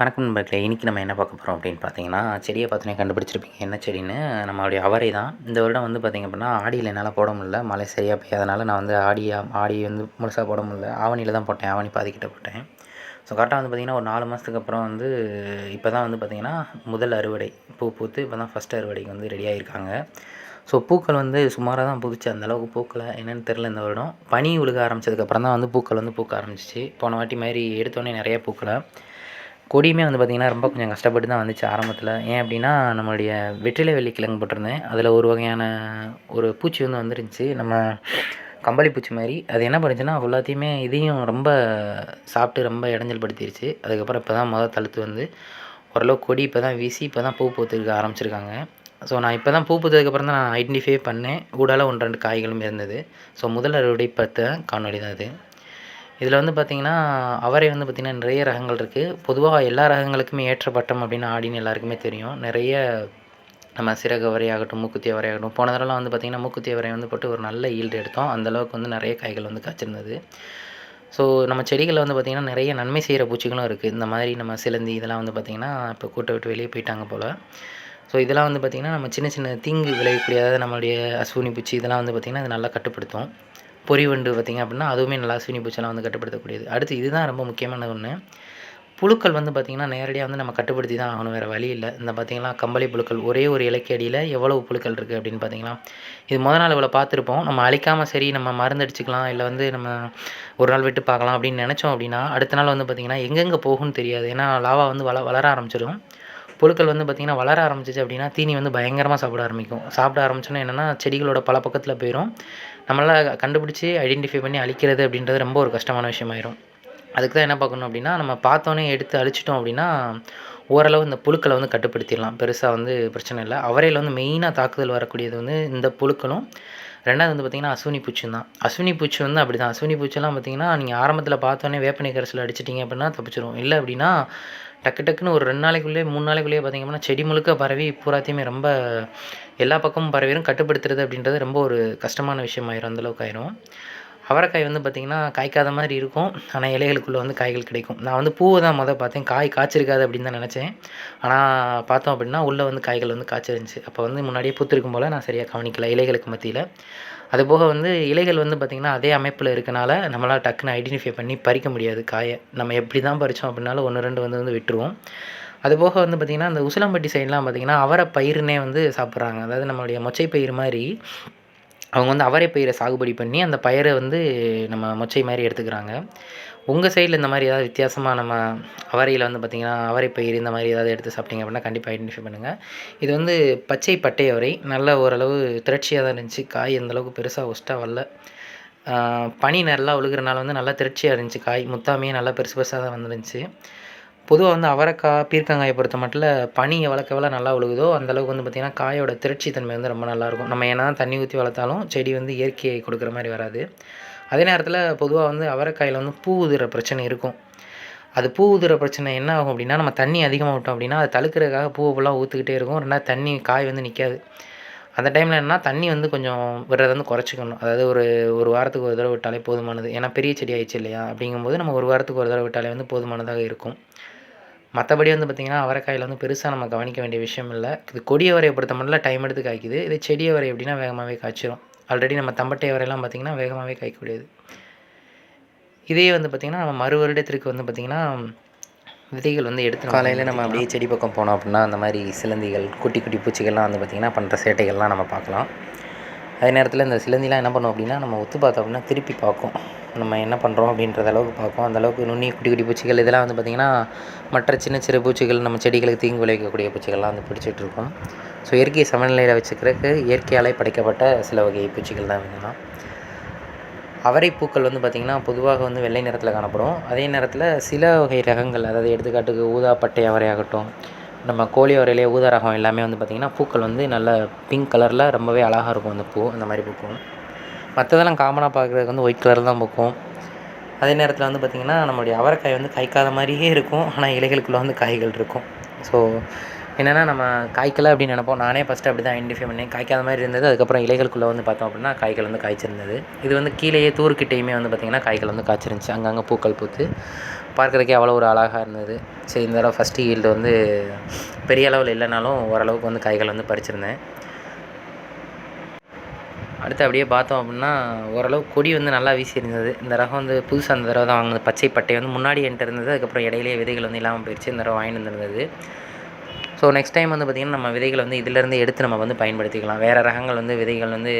வணக்கம் நண்பர்களே இன்றைக்கி நம்ம என்ன பார்க்க போகிறோம் அப்படின்னு பார்த்தீங்கன்னா செடியை பார்த்தோன்னே கண்டுபிடிச்சிருப்பீங்க. என்ன செடின்னு? நம்மளுடைய அவரை தான். இந்த வருடம் வந்து பார்த்திங்க அப்படின்னா ஆடியில் என்னால் போட முடியல. மழை சரியாக பெய்யாதனால நான் வந்து ஆடியா ஆடி வந்து முழுசாக போட முடியல. ஆவணியில் தான் போட்டேன். ஆவணி பாதிக்கிட்ட போட்டேன். ஸோ கரெக்டாக வந்து பார்த்திங்கன்னா ஒரு நாலு மாதத்துக்கு அப்புறம் வந்து இப்போ தான் வந்து பார்த்திங்கன்னா முதல் அறுவடை. பூ பூத்து இப்போ தான் ஃபஸ்ட் அறுவடைக்கு வந்து ரெடி ஆகியிருக்காங்க ஸோ பூக்கள் வந்து சுமாராக தான் பூத்துச்சு. அந்தளவுக்கு பூக்கலை. என்னென்னு தெரில இந்த வருடம். பனி விழுக ஆரம்பித்ததுக்கப்புறம் தான் வந்து பூக்கள் வந்து பூக்க ஆரம்பிச்சிச்சு. போன வாட்டி மாதிரி எடுத்தோடனே நிறைய பூக்கலை. கொடியுமே வந்து பார்த்திங்கன்னா ரொம்ப கொஞ்சம் கஷ்டப்பட்டு தான் வந்துச்சு ஆரம்பத்தில். ஏன் அப்படின்னா நம்மளுடைய வெற்றிலை வெள்ளி கிழங்கு போட்டிருந்தேன். அதில் ஒரு வகையான ஒரு பூச்சி வந்து வந்துருந்துச்சு. நம்ம கம்பளி பூச்சி மாதிரி. அது என்ன பண்ணுச்சுன்னா எல்லாத்தையுமே இதையும் ரொம்ப சாப்பிட்டு ரொம்ப இடைஞ்சல் படுத்திருச்சு. அதுக்கப்புறம் இப்போ தான் மொதல் தழுத்து வந்து ஓரளவு கொடி இப்போ தான் வீசி இப்போ தான் பூ பூத்துருக்க ஆரம்பிச்சிருக்காங்க. ஸோ நான் இப்போ தான் பூ பூத்ததுக்கப்புறம் தான் நான் ஐடென்டிஃபை பண்ணேன். ஊடால ஒன்று ரெண்டு காய்களும் இருந்தது. ஸோ முதல் அறுவடை பார்த்த காணொலி தான் அது இதில் வந்து பார்த்திங்கன்னா அவரை வந்து பார்த்திங்கன்னா நிறைய ரகங்கள் இருக்குது பொதுவாக எல்லா ரகங்களுக்குமே ஏற்ற பட்டம் அப்படின்னு ஆடின்னு எல்லாருக்குமே தெரியும். நிறைய நம்ம சிறகு அவரையாகட்டும் மூக்குத்தி அவரையாகட்டும் போன தடவைலாம் வந்து பார்த்திங்கன்னா மூக்குத்தி அவரை வந்து போட்டு ஒரு நல்ல ஈல்டு எடுத்தோம். அந்தளவுக்கு வந்து நிறைய காய்கள் வந்து காய்ச்சிருந்தது. ஸோ நம்ம செடிகளில் வந்து பார்த்திங்கன்னா நிறைய நன்மை செய்கிற பூச்சிகளும் இருக்குது இந்த மாதிரி நம்ம சிலந்தி இதெல்லாம் வந்து பார்த்திங்கன்னா இப்போ கூட்டை விட்டு வெளியே போயிட்டாங்க போல். ஸோ இதெல்லாம் வந்து பார்த்திங்கன்னா நம்ம சின்ன சின்ன தீங்கு விளைவிக்கூடிய அதாவது நம்மளுடைய அசூனி பூச்சி இதெல்லாம் வந்து பார்த்திங்கன்னா அது நல்லா கட்டுப்படுத்தும். பொறிவண்டு பார்த்திங்க அப்படின்னா அதுவுமே நல்லா அஸ்வினி பூச்செல்லாம் வந்து கட்டுப்படுத்தக்கூடியது. அடுத்து இதுதான் ரொம்ப முக்கியமான ஒன்று புழுக்கள் வந்து பார்த்திங்கன்னா நேரடியாக வந்து நம்ம கட்டுப்படுத்தி தான் ஆகணும் வேறு வழி இல்லை. இந்த பார்த்திங்கன்னா கம்பளி புழுக்கள் ஒரே ஒரு இலக்கிய அடியில் எவ்வளவு புழுக்கள் இருக்குது அப்படின்னு பார்த்திங்கன்னா இது முத நாள் இவ்வளோ பார்த்துருப்போம். நம்ம அழிக்காமல் சரி நம்ம மருந்தடிச்சிக்கலாம் இல்லை வந்து நம்ம ஒரு நாள் விட்டு பார்க்கலாம் அப்படின்னு நினச்சோம் அப்படின்னா அடுத்த நாள் வந்து பார்த்திங்கன்னா எங்கெங்கே போகும்னு தெரியாது. ஏன்னா லாவா வந்து வள வளர ஆரம்பிச்சிடும் புழுக்கள் வந்து பார்த்திங்கன்னா வளர ஆரம்பிச்சிச்சு அப்படின்னா தீனி வந்து பயங்கரமாக சாப்பிட ஆரம்பிக்கும். சாப்பிட ஆரம்பிச்சோன்னா என்னென்னா செடிகளோட பல பக்கத்தில் போயிடும் நம்மளால் கண்டுபிடிச்சி ஐடென்டிஃபை பண்ணி அழிக்கிறது அப்படின்றது ரொம்ப ஒரு கஷ்டமான விஷயமாயிரும். அதுக்கு தான் என்ன பார்க்கணும் அப்படின்னா நம்ம பார்த்தோன்னே எடுத்து அழிச்சிட்டோம் அப்படின்னா ஓரளவு இந்த புழுக்களை வந்து கட்டுப்படுத்திடலாம். பெருசாக வந்து பிரச்சனை இல்லை. அவரையில் வந்து மெயினாக தாக்குதல் வரக்கூடியது வந்து இந்த புழுக்களும் ரெண்டாவது வந்து பார்த்திங்கன்னா அஸ்வினி பூச்சி தான். அஸ்வினி பூச்சி வந்து அப்படி தான் அஸ்வினி பூச்சிலாம் பார்த்திங்கன்னா நீங்கள் ஆரம்பத்தில் பார்த்தோன்னே வேப்பனை கரைசல் அடிச்சிட்டிங்க அப்படின்னா தப்பிச்சிடும் இல்லை அப்படின்னா டக்கு டக்குன்னு ஒரு ரெண்டு நாளைக்குள்ளேயே மூணு நாளைக்குள்ளேயே பார்த்தீங்கன்னா செடி முழுக்க பரவி பூராத்தையுமே ரொம்ப எல்லா பக்கமும் பரவிடும் கட்டுப்படுத்துறது அப்படின்றது ரொம்ப ஒரு கஷ்டமான விஷயமாயிரும் அந்தளவுக்கு ஆயிரும். அவரைக்காய் வந்து பார்த்திங்கன்னா காய்க்காத மாதிரி இருக்கும். ஆனால் இலைகளுக்குள்ளே வந்து காய்கள் கிடைக்கும். நான் வந்து பூவை தான் மொதல் பார்த்தேன். காய் காய்ச்சிருக்காது அப்படின்னு தான் நினச்சேன். ஆனால் பார்த்தோம் அப்படின்னா உள்ளே வந்து காய்கள் வந்து காய்ச்சிருந்துச்சு. அப்போ வந்து முன்னாடியே பூத்திருக்கும் போல் நான் சரியாக கவனிக்கல இலைகளுக்கு மத்தியில். அதுபோக வந்து இலைகள் வந்து பார்த்திங்கன்னா அதே அமைப்பில் இருக்கனால நம்மளால் டக்குன்னு ஐடென்டிஃபை பண்ணி பறிக்க முடியாது காயை. நம்ம எப்படி தான் பறித்தோம் அப்படின்னாலும் ஒன்று ரெண்டு வந்து வந்து விட்டுருவோம். அதுபோக வந்து பார்த்திங்கன்னா அந்த உசிலம்பட்டி சைட்லாம் பார்த்திங்கன்னா அவரை பயிர்னே வந்து சாப்பிட்றாங்க. அதாவது நம்மளுடைய மொச்சை பயிர் மாதிரி அவங்க வந்து அவரை பயிரை சாகுபடி பண்ணி அந்த பயிரை வந்து நம்ம மொச்சை மாதிரி எடுத்துக்கிறாங்க. உங்கள் சைடில் இந்த மாதிரி ஏதாவது வித்தியாசமாக நம்ம அவரையில் வந்து பார்த்திங்கன்னா அவரை பயிர் இந்த மாதிரி ஏதாவது எடுத்து சாப்பிட்டீங்க அப்படின்னா கண்டிப்பாக ஐடென்டிஃபை பண்ணுங்கள் இது வந்து பச்சை பட்டை அவரை நல்ல ஓரளவு திரட்சியாக தான் இருந்துச்சு. காய் அந்தளவுக்கு பெருசாக ஒஸ்ட்டாக வரல. பனி நல்லா ஒழுகிறனால வந்து நல்லா திரட்சியாக இருந்துச்சு. காய் முத்தாமையே நல்லா பெருசு பெருசாக தான் வந்துருந்துச்சு. பொதுவாக வந்து அவரைக்காய் பீர்க்கங்காயை பொறுத்த மட்டும் பனியை வளர்க்க வள நல்லா விழுகுதோ அந்தளவுக்கு வந்து பார்த்திங்கன்னா காயோட திரட்சி தன்மை வந்து ரொம்ப நல்லாயிருக்கும் நம்ம என்ன தண்ணி ஊற்றி வளர்த்தாலும் செடி வந்து இயற்கையை கொடுக்குற மாதிரி வராது. அதே நேரத்தில் பொதுவாக வந்து அவரைக்காயில் வந்து பூ உதிர பிரச்சனை இருக்கும். அது பூ உதிர பிரச்சனை என்ன ஆகும் அப்படின்னா நம்ம தண்ணி அதிகமாக விட்டோம் அப்படின்னா அது தழுக்கிறதுக்காக பூவை ஃபுல்லாக ஊற்றுக்கிட்டே இருக்கும். ரெண்டாவது தண்ணி காய் வந்து நிற்காது அந்த டைமில் என்ன தண்ணி வந்து கொஞ்சம் விடுறத வந்து குறைச்சிக்கணும். அதாவது ஒரு ஒரு வாரத்துக்கு ஒரு தடவை விட்டாலே போதுமானது. ஏன்னா பெரிய செடி ஆயிடுச்சு இல்லையா? அப்படிங்கும்போது நம்ம ஒரு வாரத்துக்கு ஒரு தடவை விட்டாலே வந்து போதுமானதாக இருக்கும். மற்றபடி வந்து பார்த்திங்கன்னா அவரைக்காயில் வந்து பெருசாக நம்ம கவனிக்க வேண்டிய விஷயம் இல்லை. இது கொடி அவரையை பொறுத்த மட்டும் டைம் எடுத்து காய்க்குது. இது செடி அவரை எப்படின்னா வேகமாகவே காய்ச்சிரும். ஆல்ரெடி நம்ம தம்பட்டை அவரையெல்லாம் பார்த்திங்கன்னா வேகமாகவே காய்க்கக்கூடியது. இதே வந்து பார்த்திங்கன்னா நம்ம மறு வருடத்திற்கு வந்து பார்த்திங்கன்னா விதைகள் வந்து எடுத்து காலையில் நம்ம அப்படியே செடி பக்கம் போனோம் அப்படின்னா அந்த மாதிரி சிலந்திகள் குட்டி குட்டி பூச்சிகள்லாம் வந்து பார்த்திங்கன்னா பண்ணுற சேட்டைகள்லாம் நம்ம பார்க்கலாம். அதே நேரத்தில் இந்த சிலந்திலாம் என்ன பண்ணும் அப்படின்னா நம்ம ஒத்து பார்த்தோம் அப்படின்னா திருப்பி பார்க்கும். நம்ம என்ன பண்ணுறோம் அப்படின்றத அளவுக்கு பார்க்கும். அந்தளவுக்கு நுண்ணி குட்டி குட்டி பூச்சிகள் இதெல்லாம் வந்து பார்த்திங்கன்னா மற்ற சின்ன சிறு பூச்சிகள் நம்ம செடிகளுக்கு தீங்கு விளைவிக்கக்கூடிய பூச்சிகள்லாம் வந்து பிடிச்சிட்டு இருக்கும். ஸோ இயற்கை சமநிலையில் வச்சுக்கிறதுக்கு இயற்கையாலே படைக்கப்பட்ட சில வகை பூச்சிகள் தான் வேணும் அவரை பூக்கள் வந்து பார்த்திங்கன்னா பொதுவாக வந்து வெள்ளை நிறத்தில் காணப்படும். அதே நேரத்தில் சில வகை ரகங்கள் அதாவது எடுத்துக்காட்டுக்கு ஊதா பட்டை அவரை ஆகட்டும் நம்ம கோழி அவரையிலே ஊதாரகம் எல்லாமே வந்து பார்த்திங்கன்னா பூக்கள் வந்து நல்ல பிங்க் கலரில் ரொம்பவே அழகாக இருக்கும் அந்த பூ அந்த மாதிரி பூக்கும். மற்றதெல்லாம் காமனாக பார்க்குறதுக்கு வந்து ஒயிட் கலர் தான் பூக்கும். அதே நேரத்தில் வந்து பார்த்திங்கன்னா நம்மளுடைய அவரைக்காய் வந்து காய்க்காத மாதிரியே இருக்கும். ஆனால் இலைகளுக்குள்ளே வந்து காய்கள் இருக்கும். ஸோ என்னென்னா நம்ம காய்க்கலை அப்படின்னு நினப்போம். நானே ஃபஸ்ட்டு அப்படி தான் ஐடென்டிஃபை பண்ணேன். காய்க்காத மாதிரி இருந்தது. அதுக்கப்புறம் இலைகளுக்குள்ளே வந்து பார்த்தோம் அப்படின்னா காய்கள் வந்து காய்ச்சிருந்தது. இது வந்து கீழேயே தூர்க்கிட்டேயுமே வந்து பார்த்திங்கன்னா காய்கள் வந்து காய்ச்சிருந்துச்சு. அங்கங்கே பூக்கள் பூத்து. பார்க்குறதுக்கே அவ்வளோ ஒரு அழகாக இருந்தது. சரி இந்த தடவை ஃபஸ்ட்டு ஈல்டு வந்து பெரிய அளவில் இல்லைனாலும் ஓரளவுக்கு வந்து காய்கள் வந்து பறிச்சிருந்தேன். அடுத்து அப்படியே பார்த்தோம் அப்படின்னா ஓரளவு கொடி வந்து நல்லா வீசி இருந்தது இந்த ரகம் வந்து புதுசாக அந்த தடவை தான் வாங்கினது. பச்சை பட்டை வந்து முன்னாடி என்கிட்ட இருந்தது அதுக்கப்புறம் இடையிலேயே விதைகள் வந்து இல்லாமல் போயிடுச்சு இந்த தடவை வாங்கிட்டு வந்துருந்தது ஸோ நெக்ஸ்ட் டைம் வந்து பார்த்திங்கன்னா நம்ம விதைகளை வந்து இதிலேருந்து எடுத்து நம்ம வந்து பயன்படுத்திக்கலாம். வேறு ரகங்கள் வந்து விதைகள் வந்து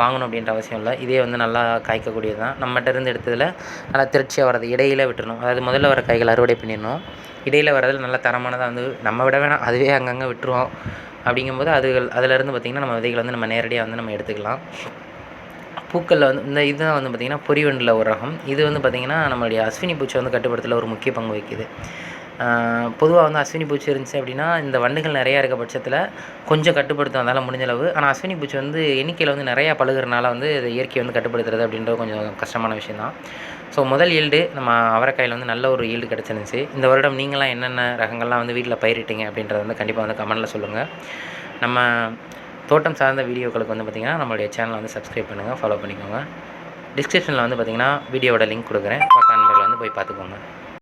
வாங்கணும் அப்படின்ற அவசியம் இல்லை. இதே வந்து நல்லா காய்க்கக்கூடியது தான் நம்மகிட்ட இருந்து எடுத்ததில் நல்லா திருச்சியாக வரது இடையில விட்டுறணும். அதாவது முதல்ல வர காய்கள் அறுவடை பண்ணிடணும். இடையில வரதில் நல்ல தரமானதாக வந்து நம்ம விட வேணாம் அதுவே அங்கங்கே விட்டுருவோம் அப்படிங்கும்போது அதுகள் அதிலேருந்து பார்த்திங்கன்னா நம்ம விதைகளை வந்து நம்ம நேரடியாக வந்து நம்ம எடுத்துக்கலாம். பூக்களில் வந்து இந்த இதுதான் வந்து பார்த்திங்கன்னா பொரிவண்டில் ஒரு ரகம் இது வந்து பார்த்திங்கன்னா நம்மளுடைய அஸ்வினி பூச்சி வந்து கட்டுப்படுத்தல ஒரு முக்கிய பங்கு வகிக்குது. பொதுவாக வந்து அஸ்வினி பூச்சி இருந்துச்சு அப்படின்னா இந்த வண்டுகள் நிறையா இருக்க பட்சத்தில் கொஞ்சம் கட்டுப்படுத்தும் அதனால் முடிஞ்சளவு ஆனால் அஸ்வினி பூச்சி வந்து எண்ணிக்கையில் வந்து நிறையா பழுகிறனால வந்து இது இயற்கை வந்து கட்டுப்படுத்துறது அப்படின்றது கொஞ்சம் கஷ்டமான விஷயம் தான் ஸோ முதல் ஈல்டு நம்ம அவரைக்காயில் வந்து நல்ல ஒரு ஈல்டு கிடச்சிருந்துச்சி. இந்த வருடம் நீங்களாம் என்னென்ன ரகங்கள்லாம் வந்து வீட்டில் பயிரிட்டீங்க அப்படின்றத வந்து கண்டிப்பாக வந்து கமெண்டில் சொல்லுங்கள் நம்ம தோட்டம் சார்ந்த வீடியோக்களுக்கு வந்து பார்த்திங்கன்னா நம்மளுடைய சேனலை வந்து சப்ஸ்கிரைப் பண்ணுங்கள் ஃபாலோ பண்ணிக்கோங்க. டிஸ்கிரிப்ஷனில் வந்து பார்த்திங்கன்னா வீடியோவோட லிங்க் கொடுக்குறேன். பக்க நண்பர்கள் வந்து போய் பார்த்துக்கோங்க.